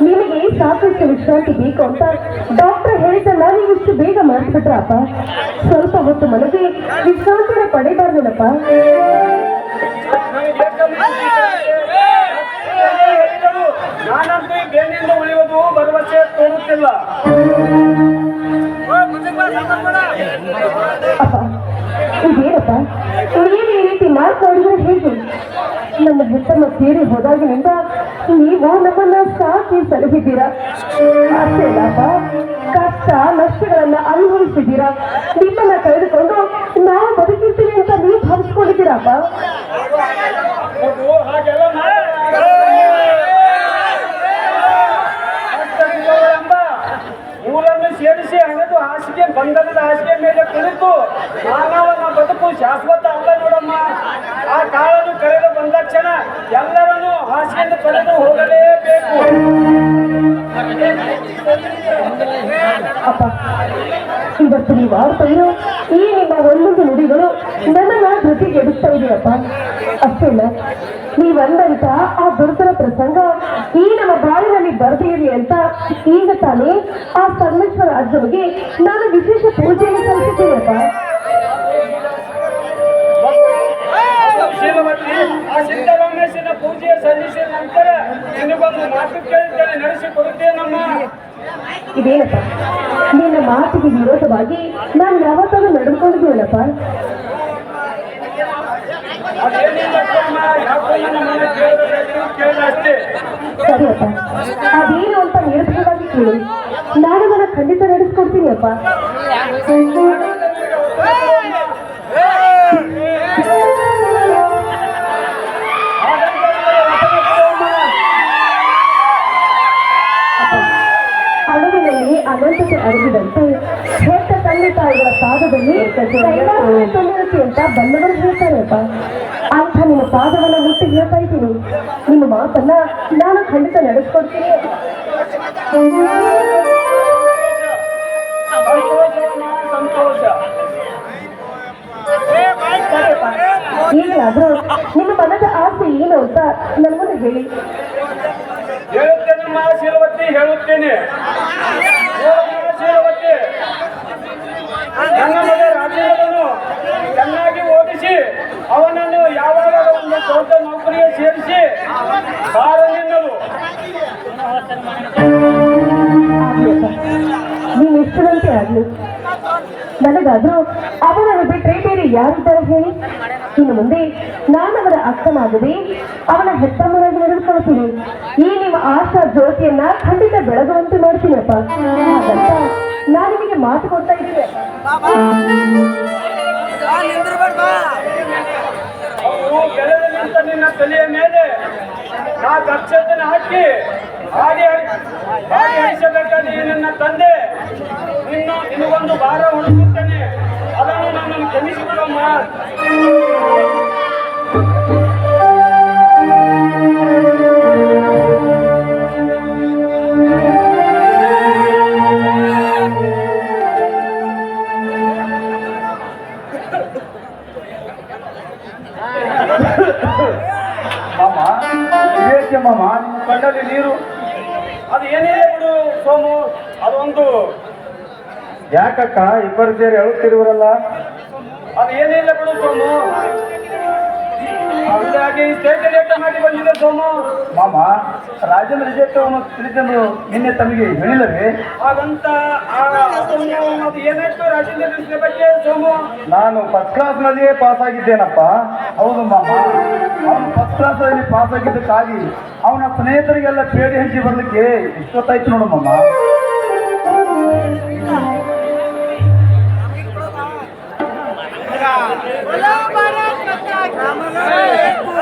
ನಿನಗೆ ಸಾಕಷ್ಟು ವಿಶ್ರಾಂತಿ ಬೇಕು ಅಂತ ಡಾಕ್ಟರ್ ಹೇಳಿದ್ದಲ್ಲ ನೀವು ಇಷ್ಟು ಬೇಗ ಮಾಡಿಸ್ಬಿಟ್ರಪ್ಪ. ಸ್ವಲ್ಪ ಹೊತ್ತು ಮನೆಗೆ ವಿಶ್ರಾಂತಿನ ಪಡೆಬಾರ್ದನಪ್ಪ ತೋರುತ್ತಿಲ್ಲ ಅಪ್ಪ ಈ ರೀತಿ ಹೇಗೆ? ನನ್ನ ಹೆತ್ತಮ್ಮ ತೀರಿ ಹೋದಾಗಿನಿಂದ ನೀವು ನಮ್ಮನ್ನ ಸಾಕಿ ಸಲಹಿದ್ದೀರಾ ಕಷ್ಟ ನಷ್ಟಗಳನ್ನ ಅನುಭವಿಸಿದ್ದೀರಾ ನಿಮ್ಮನ್ನ ಕಳೆದುಕೊಂಡು ನಾವು ಬದುಕಿರ್ತೀವಿ ಅಂತ ನೀವು ಭಾವಿಸ್ಕೊಂಡಿದ್ದೀರಪ್ಪ ಸೇರಿಸಿ ಹಣದು ಹಾಸಿಗೆ ಬಂಧನದ ಹಾಸಿಗೆ ಮೇಲೆ ಕುಳಿತು ಮಾನವನ ಬದುಕು ಶಾಶ್ವತ ಅಲ್ಲ ನೋಡಮ್ಮ ಆ ಬಂದ ಕ್ಷಣ ಎಲ್ಲರನ್ನು ಆಶೆಯಿಂದ ಕಳೆದು ಹೋಗಲೇಬೇಕು. ಅಪ್ಪ ಇವತ್ತು ನೀವು ಆಡ್ತಾ ಈ ನಿಮ್ಮ ಒಂದೊಂದು ನುಡಿಗಳು ನನ್ನ ನನ್ನನ್ನ ಧೃತಿಗೆಡಿಸ್ತಾ ಇದೆಯಪ್ಪ. ಅಷ್ಟೇ ನೀವಂದಂತ ಆ ದುರ್ದರ ಪ್ರಸಂಗ ಈ ನಮ್ಮ ಬಾಳಿನಲ್ಲಿ ಬರ್ತೀರಿ ಅಂತ ಈಗ ತಾನೇ ಆ ಪರಮೇಶ್ವರ ಅಜ್ಜನಿಗೆ ನಾನು ವಿಶೇಷ ಪೂಜೆಯನ್ನು ಸಲ್ಲಿಸಿದ್ದೇನಪ್ಪ ಇದೇನಪ್ಪ ನಿನ್ನ ಮಾತಿಗೆ ವಿರೋಧವಾಗಿ ನಾನು ಯಾವತ್ತಾದ್ರೂ ಅಷ್ಟೇ ಸರಿಯಪ್ಪ. ಅದೇನು ಅಂತ ನಿರ್ಭಯವಾಗಿ ಕೇಳಿ. ನಾನು ನನ್ನ ಖಂಡಿತ ನಡೆಸ್ಕೊಡ್ತೀನಿ ಅಪ್ಪ ತಾಯಿಗಳ ಪಾದದಲ್ಲಿ ಕೈಲಾಸ ತೊಂದರತೆ ಅಂತ ಬಲ್ಲವರು ಹೇಳ್ತಾರೆಪ್ಪ ಅಂತ ನಿಮ್ಮ ಪಾದವನ್ನು ಮುಟ್ಟಿ ಹೇಳ್ತಾ ಇದ್ದೀನಿ. ನಿಮ್ಮ ಮಾತನ್ನ ನಾನು ಖಂಡಿತ ನಡೆಸ್ಕೊಡ್ತೀನಿ. ಈಗಲಾದ್ರೂ ನಿಮ್ಮ ಮನದ ಆಸೆ ಏನು ಅಂತ ನನಗೊಂದು ಹೇಳಿ. ಶೀಲವತಿ ಹೇಳುತ್ತೇನೆ ಹೇಳಮ್ಮ ಶೀಲವತಿ ನನ್ನ ಮಗ ರಾಜೇಂದ್ರನು ಚೆನ್ನಾಗಿ ಓದಿಸಿ, ಅವನನ್ನು ಯಾವಾಗ ಒಂದು ದೊಡ್ಡ ನೌಕರಿಗೆ ಸೇರಿಸಿ ಬಾರನೆನ್ನಲು ನೀವು ಎಷ್ಟು ಗಂಟೆ ಆಗ್ಲಿ? ನನಗಾದ್ರೂ ಅವನನ್ನು ಬಿಟ್ಟರೆ ಬೇರೆ ಯಾರಿದ್ದಾರೆ ಹೇಳಿ? ಇನ್ನು ಮುಂದೆ ನಾನು ಅವನ ಅಕ್ಕನಾಗದೆ ಅವನ ಹೆತ್ತಮ್ಮನಾಗಿ ನಡೆದುಕೊಳ್ತೀನಿ ಈ ನಿಮ್ಮ ಆಶಾ ಜ್ಯೋತಿಯನ್ನ ಖಂಡಿತ ಬೆಳಗುವಂತೆ ಮಾಡ್ತೀನಪ್ಪ. ನಾನು ನಿಮಗೆ ಮಾತು ಕೊಡ್ತಾ ಬೆಳೆದ ನಿಂತ ನಿನ್ನ ತಲೆಯ ಮೇಲೆ ನಾ ಅಕ್ಷರನ ಹಾಕಿ ಹಾಡಿ ಹಾಗೆ ಹರಿಸಬೇಕಾದ ನನ್ನ ತಂದೆ. ಇನ್ನು ನಿನಗೊಂದು ಭಾರ ಉಳಿಸುತ್ತೇನೆ ಅದನ್ನು ನಾನು ಕ್ಷಮಿಸಿಬಿಡಮ್ಮ ಅದೊಂದು ಯಾಕಕ್ಕ ಇಬ್ಬರು ಸೇರಿ ಹೇಳುತ್ತಿರುವರಲ್ಲ ಅದು ಏನಿಲ್ಲ ಬಿಡು ಸೋಮು. ಹಾಗಾಗಿ ಸ್ಟೇಟ್ ಲೇಟ್ ಮಾಡಿ ಬಂದಿದೆ ಸೋಮು. ಮಾಮ ರಾಜೇಂದ್ರ ರಿಜೆಕ್ಟ್ ಅವನು ತಿಳಿದನು ನಿನ್ನೆ ತಮಗೆ ಹೇಳಿಲ್ಲವೇ? ಹಾಗಂತ ಆ ಅದನ್ನು ಅದು ಏನಾಯ್ತು ರಾಜೇಂದ್ರ ಬಗ್ಗೆ ಸೋಮು? ನಾನು ಫಸ್ಟ್ ಕ್ಲಾಸ್ನಲ್ಲಿಯೇ ಪಾಸ್ ಆಗಿದ್ದೇನಪ್ಪ. ಹೌದು ಮಾಮ ಅವನು ಫಸ್ಟ್ ಕ್ಲಾಸಲ್ಲಿ ಪಾಸ್ ಆಗಿದ್ದಕ್ಕಾಗಿ ಅವನ ಸ್ನೇಹಿತರಿಗೆಲ್ಲ ಪೇಡಿ ಹಂಚಿ ಬರ್ಲಿಕ್ಕೆ ಇಷ್ಟೊತ್ತಾಯ್ತು ನೋಡು ಮಾಮ. बोला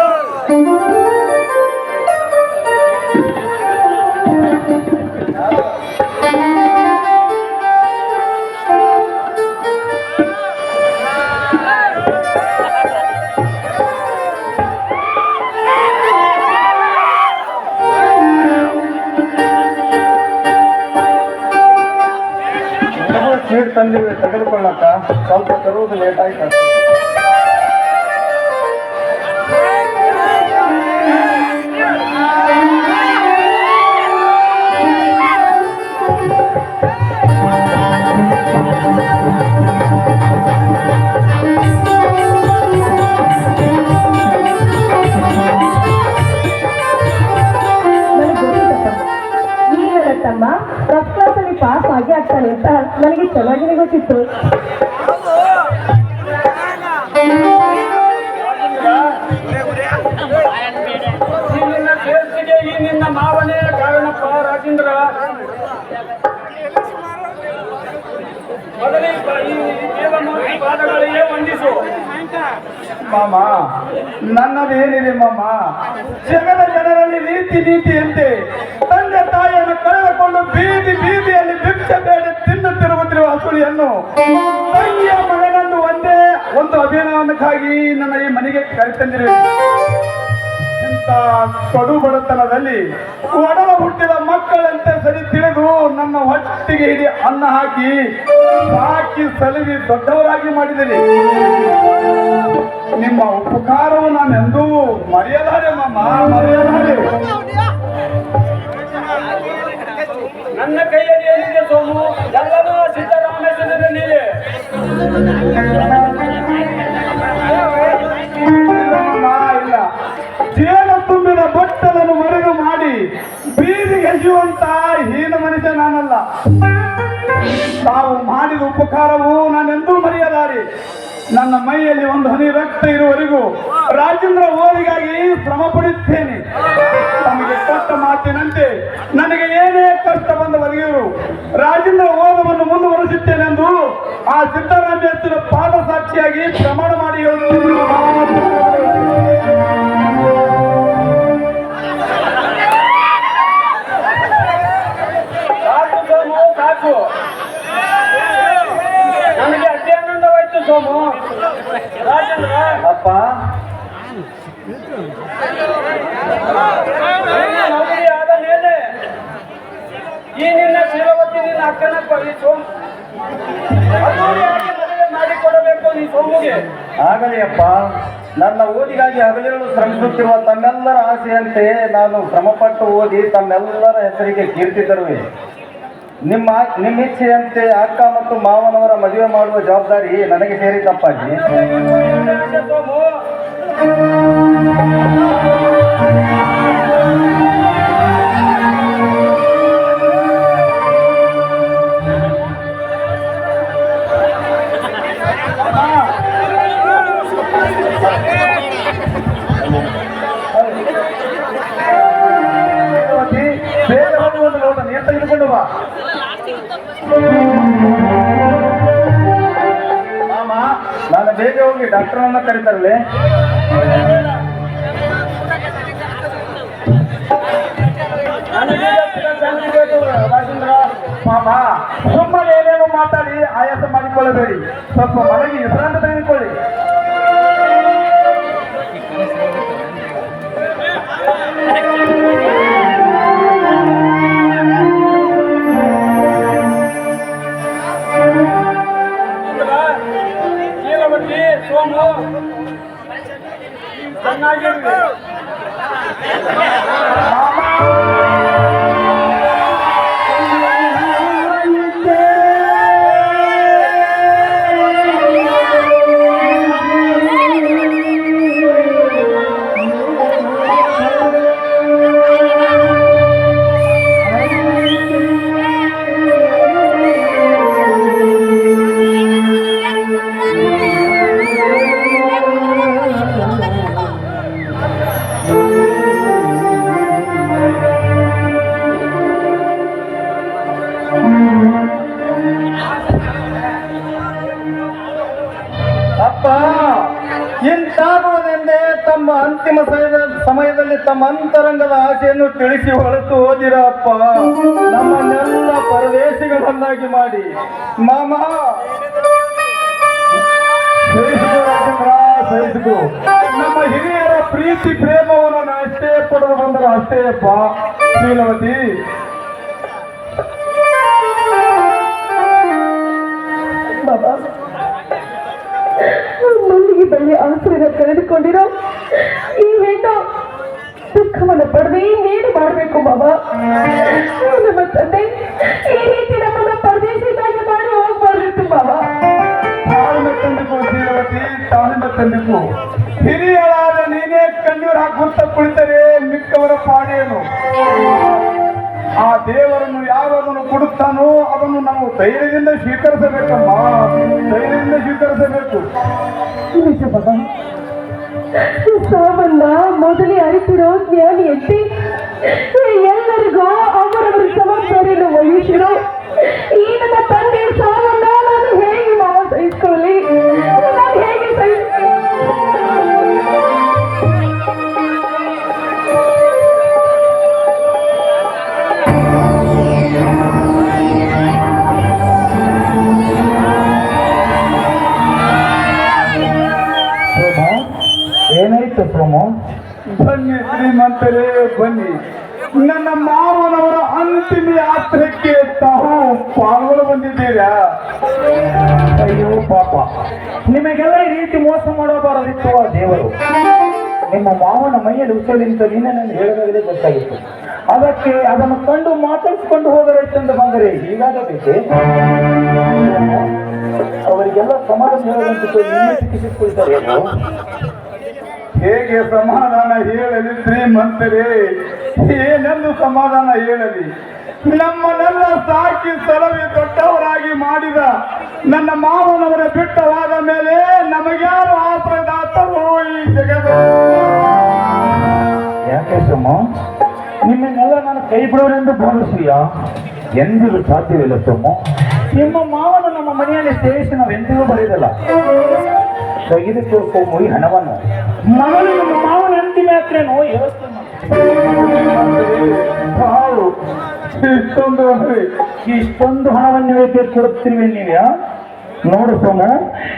ತಂದಿವೆ ತೆಗೆದುಕೊಳ್ಳಕ್ಕ ಸ್ವಲ್ಪ ತರುವುದು ಲೇಟ್ ಆಯ್ತು ಆಗ್ತಾನೆ ಅಂತ ನನಗೆ ಚೆನ್ನಾಗಿನೇ ಗೊತ್ತಿತ್ತು. ನಿನ್ನ ಕಾರಣಪ್ಪ ರಾಜೇಂದ್ರ ನನ್ನದೇನಿದೆ ಮಾಮ? ಜಗದ ಜನರಲ್ಲಿ ನೀತಿ ತಂದೆ ತಾಯಿಯನ್ನು ಕಳೆದುಕೊಂಡು ಬೀದಿ ಬೀದಿಯಲ್ಲಿ ಭಿಕ್ಷೆ ಬೇಡ ತಿನ್ನುತ್ತಿರುವುದಿರುವ ಹಸುಳಿಯನ್ನು ತಂಗಿಯ ಮಗನನ್ನು ಒಂದೇ ಒಂದು ಅಭಿನವನಕ್ಕಾಗಿ ನನ್ನ ಈ ಮನೆಗೆ ಕರೆತಂದಿರಿ. ಇಂಥ ಕಡು ಬಡತನದಲ್ಲಿ ಒಡಲ ಹುಟ್ಟಿದ ಮಕ್ಕಳಂತೆ ಸರಿ ತಿಳಿದು ನನ್ನ ಹೊಟ್ಟಿಗೆ ಹಿಡಿ ಅನ್ನ ಹಾಕಿ ಸಾಕಿ ಸಲುವಿ ದೊಡ್ಡವರಾಗಿ ಮಾಡಿದಿರಿ. ನಿಮ್ಮ ಉಪಕಾರವು ನಾನೆಂದೂ ಮರೆಯಲಾರೆ ಮಾಮ. ಮರೆಯಲಾರೆ ಕೈಯಲ್ಲಿ ಏನಿದೆ ಸೋಮು ಎಲ್ಲನೂ ಸಿದ್ದರಾಮೇಶ್ವರನ ನೀಲೆ ಇಲ್ಲ ಮಾಮ, ಇಲ್ಲ ಜೇನು ತುಂಬಿದ ಬಟ್ಟಲನ್ನು ಮರೆದು ಮಾಡಿ ಬೀದಿ ಎಸೆಯುವಂತ ಹೀನ ಮನುಷ್ಯ ನಾನಲ್ಲ. ತಾವು ಮಾಡಿದ ಉಪಕಾರವು ನಾನೆಂದೂ ಮರೆಯಲಾರೆ. ನನ್ನ ಮೈಯಲ್ಲಿ ಒಂದು ಹನಿ ರಕ್ತ ಇರುವವರೆಗೂ ರಾಜೇಂದ್ರ ಓದಿಗಾಗಿ ಶ್ರಮ ಪಡುತ್ತೇನೆ ತಮಗೆ ಕೊಟ್ಟ ಮಾತಿನಂತೆ ನನಗೆ ಏನೇ ಕಷ್ಟ ಬಂದ ಬಗೆಯರು ರಾಜೇಂದ್ರ ಓದವನ್ನು ಮುಂದುವರಿಸುತ್ತೇನೆಂದು ಆ ಸಿದ್ದರಾಮೇಶ್ವರ ಪಾದ ಸಾಕ್ಷಿಯಾಗಿ ಪ್ರಮಾಣ ಮಾಡಿ ಹೇಳುತ್ತೇನೆ ಸಾಕು ನನಗೆ ಅತಿ ಆನಂದವಾಯ್ತು ಸೋಮು. ಅಪ್ಪ. ಆದ ಮೇಲೆ ಈ ನಿನ್ನ ಶಿರವತ್ತಿ ನಿನ್ನ ಅಕ್ಕನ ಸೋಮ್. ಅದ್ದೂರಿಯಾಗಿ ಮದುವೆ ಮಾಡಿಕೊಡಬೇಕು ನೀ ಸೋಮುಗೆ ಆಗಲಿ ಅಪ್ಪ ನನ್ನ ಓದಿಗಾಗಿ ಹಗಲಿರುಳು ಶ್ರಮಿಸುತ್ತಿರುವ ತಮ್ಮೆಲ್ಲರ ಆಸೆಯಂತೆ ನಾನು ಶ್ರಮಪಟ್ಟು ಓದಿ ತಮ್ಮೆಲ್ಲರ ಹೆಸರಿಗೆ ಕೀರ್ತಿ ತರುವೆ. ನಿಮ್ಮ ನಿಮ್ಮ ಇಚ್ಛೆಯಂತೆ ಅಕ್ಕ ಮತ್ತು ಮಾವನವರ ಮದುವೆ ಮಾಡುವ ಜವಾಬ್ದಾರಿ ನನಗೆ ಸೇರಿದ್ದಪ್ಪಾಜಿ ಸೋಮು. ಬೇಗ ಹೋಗಿ ಡಾಕ್ಟರನ್ನ ಕರೀತಾರಲ್ಲೇ ಕರೀತಾರಲ್ಲಿ? ಶಾಂತಿ ರಾಜೇಂದ್ರ ಮಾಮ ಸುಮ್ಮನೆ ಏನೇನೋ ಮಾತಾಡಿ ಆಯಾಸ ಮಾಡಿಕೊಳ್ಳಬೇಡಿ. ಸ್ವಲ್ಪ ಮನೆಗೆ ವಿಶ್ರಾಂತಿ ತೆಗೆದುಕೊಳ್ಳಿ. gelmiyor. ಅಂತರಂಗದ ಆಸೆಯನ್ನು ತಿಳಿಸಿ ಹೊರತು ಓದಿರಪ್ಪ ನಮ್ಮನ್ನೆಲ್ಲ ಪರದೇಶಿಗಳನ್ನಾಗಿ ಮಾಡಿ. ಮಾಮ. ನಮ್ಮ ಹಿರಿಯರ ಪ್ರೀತಿ, ಪ್ರೇಮವನ್ನು ನಾನು ಅಷ್ಟೇ ಪಡೆದು ಅಷ್ಟೇ ಅಪ್ಪ. ಮಾಡಬೇಕು ಬಾಬಾ. ನಮ್ಮ ತಂದೆ ಈ ರೀತಿ ನಮ್ಮನ್ನ ಪರದೇಶಿದ್ದಾಗಿ ಮಾಡಿ ಹೋಗ್ಬಾರ್ದಿತ್ತು ಬಾಬಾ. ತಾಳ್ಮೆ ತಂದಿಕು ಶೀಲವತಿ ತಾಳ್ಮೆ ತಂದಿಕು. ಹಿರಿಯರಾದ ನೀನೇ ಕಣ್ಣೀರು ಹಾಕುವಂತ ಕುಳಿತರೆ ಮಿಕ್ಕವರ ಪಾಡೇನು? ಆ ದೇವರನ್ನು ಯಾರನ್ನು ಕೊಡುತ್ತಾನೋ ಅದನ್ನು ನಾವು ಧೈರ್ಯದಿಂದ ಸ್ವೀಕರಿಸಬೇಕಮ್ಮ. ಧೈರ್ಯದಿಂದ ಸ್ವೀಕರಿಸಬೇಕು. ಸಾವನ್ನ ಮೊದಲೇ ಅರಿತಿರೋ ಜ್ಞಾನಿ ಅವರವರ ವಹಿಸಿರೋ ಈ ನನ್ನ ತಂದೆ ಸಾವನ್ನ ನಾನು ಹೇಗೆ ಮಾವ ಸಹಿಸ್ಕೊಳ್ಳಿ ನಾನು ಹೇಗೆ ಸಹಿಸ್ಕೊಳ್ಳಿ ಏನಾಯ್ತು ಪ್ರಮೋ ಬನ್ನಿ ಶ್ರೀಮಂತರೇ ಬನ್ನಿ. ನನ್ನ ಮಾವನವರ ಅಂತಿಮ ಯಾತ್ರೆಗೆ ತಾವು ಪಾಲ್ಗೊಳ್ಳ ಬಂದಿದ್ದೀರಾ? ಅಯ್ಯೋ ಪಾಪ. ನಿಮಗೆಲ್ಲ ಈ ರೀತಿ ಮೋಸ ಮಾಡಬಾರದಿತ್ತು ಆ ದೇವರು. ನಿಮ್ಮ ಮಾವನ ಮೈಯಲ್ಲಿ ಉಸಲಿಂತ ನಿನ್ನೆ ನಾನು ಹೇಳದಾಗಲೇ ಗೊತ್ತಾಗಿತ್ತು. ಅದಕ್ಕೆ ಅದನ್ನು ಕಂಡು ಮಾತಾಡಿಸಿಕೊಂಡು ಹೋಗಬೇಕೆಂದು ಬಂದರೆ? ಹೀಗಾಗಬೇಕೆ ಅವರಿಗೆಲ್ಲ ಸಮಾಧಾನ ಹೇಳುವಂತ ಚಿಕಿತ್ಸೆ ಸಿಕ್ಕಿಸಿಕೊಳ್ತಾರೆ ಹೇಗೆ ಸಮಾಧಾನ ಹೇಳಲಿ ಶ್ರೀಮಂತರೇ? ಏನೆಂದು ಸಮಾಧಾನ ಹೇಳಲಿ? ನಮ್ಮನ್ನೆಲ್ಲ ಸಾಕಿ ಸಲವಿ ದೊಡ್ಡವರಾಗಿ ಮಾಡಿದ ನನ್ನ ಮಾವನವರ ಬಿಟ್ಟವಾದ ಮೇಲೆ ನಮಗ್ಯಾರು ಆಶ್ರಯದಾತರು ಈ ಜಗದ? ಯಾಕೆ ಸಮ? ನಿಮ್ಮನ್ನೆಲ್ಲ ನಾನು ಕೈ ಬಿಡೋರೆಂದು ಭಾವಿಸಿಯ ಎಂದಿಗೂ ಸಾಧ್ಯವಿಲ್ಲ ಸೊಮ್ಮ ನಿಮ್ಮ ಮಾವನು ನಮ್ಮ ಮನೆಯಲ್ಲಿ ಸೇರಿಸಿ ನಾವೆಂದಿಗೂ ಬರೆಯದಲ್ಲ ತೆಗೆದುಕೊಳ್ಳೋ ಈ ಹಣವನ್ನು. ಮಗನು ನಮ್ಮ ಮಾವನ ಅಂತಿಮ ಯಾತ್ರೆನೋ ವ್ಯವಸ್ಥೆ ಹಾಳು. ಇಷ್ಟೊಂದು ಇಷ್ಟೊಂದು ಹಣವನ್ನು ಏಕೆ ಕೊಡುತ್ತೀವಿ ನೀವ್ಯಾ ನೋಡು ಸೋಮು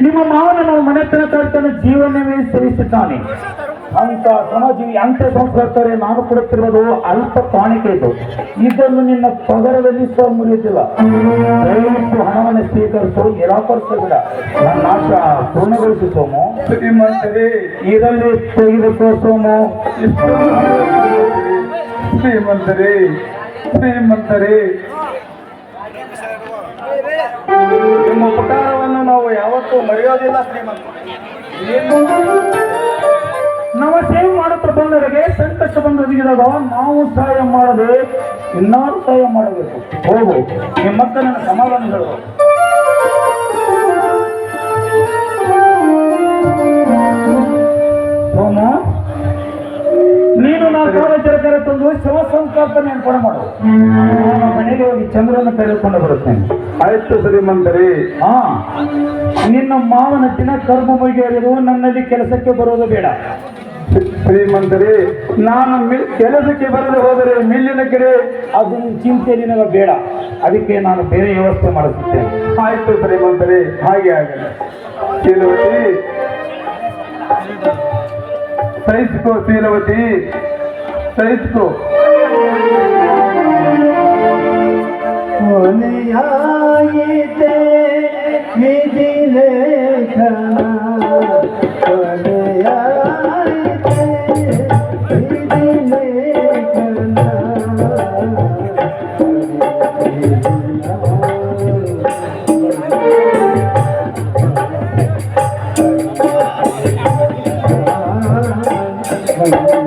ನಿಮ್ಮ ಮಾವನ ನಾವು ಮನೆತನ ತನ್ನ ಜೀವನವೇ ಸೇರಿಸಿದ್ದಾನೆ ಅಂತ ಸಮಾಜ ಅಂತ ಸಂಸ್ಕರಿಸ್ತಾರೆ ನಾನು ಕೊಡುತ್ತಿರುವುದು ಅಲ್ಪ ಕಾಣಿಕೆ ಇದು. ಇದನ್ನು ನಿನ್ನ ಪದರದಲ್ಲಿ ಸಹ ಮುರಿಯುತ್ತಿಲ್ಲ. ದಯವಿಟ್ಟು ಹಣವನ್ನು ಸ್ವೀಕರಿಸು ನಿರಾಕರಿಸಬೇಡ. ನನ್ನ ಆಶ ಪೂರ್ಣಗೊಳಿಸು ಸೋಮು. ಶ್ರೀಮಂತರೇ. ಇದರಲ್ಲಿ ತೆಗೆದುಕೋ ಸೋಮು. ಶ್ರೀಮಂತರೇ ಶ್ರೀಮಂತರೇ. ನಿಮ್ಮ ಉಪಕಾರವನ್ನು ನಾವು ಯಾವತ್ತೂ ಮರೆಯೋದಿಲ್ಲ ಶ್ರೀಮಂತ ನಮ್ಮ ಸೇವೆ ಮಾಡುತ್ತಾ ಬಂದವರಿಗೆ ಸಂಕಷ್ಟ ಬಂದು ಒದಗಿದಾಗ ನಾವು ಸಹಾಯ ಮಾಡದೆ ಇನ್ನಾರು ಸಹಾಯ ಮಾಡಬೇಕು. ಹೋಗು. ನಿಮ್ಮ ನನ್ನ ಸಮಾಧಾನ ಶವ ಸಂಕಲ್ಪನೆ ಅನ್ಕೊಂಡು ಮಾಡು. ಮನೆಗೆ ಹೋಗಿ ಚಂದ್ರನ ಕರೆದುಕೊಂಡು ಬರುತ್ತೇನೆ ಆಯ್ತು ಶ್ರೀಮಂತರೇ. ಹಾ. ನಿನ್ನ ಮಾವನ ದಿನ ಕರ್ಮ ಮುಗಿಯಲು ನನ್ನಲ್ಲಿ ಕೆಲಸಕ್ಕೆ ಬರೋದು ಬೇಡ. ಶ್ರೀಮಂತರಿ. ನಾನು ಕೆಲಸಕ್ಕೆ ಬರಲು ಹೋದರೆ ಮಿಲ್ಲಿನ ಕಡೆ ಅದು ಚಿಂತೆ ನಿನಗ ಬೇಡ. ಅದಕ್ಕೆ ನಾನು ಬೇರೆ ವ್ಯವಸ್ಥೆ ಮಾಡುತ್ತಿದ್ದೇನೆ ಆಯ್ತು ಶ್ರೀಮಂತರಿ. ಹಾಗೆ ಆಗಲಿ. ಶೀಲವತಿ. ಸಹಿಸಿಕೋ ಶೀಲವತಿ. ಸಹಿಸಿಕೋ. Thank you. ते कोन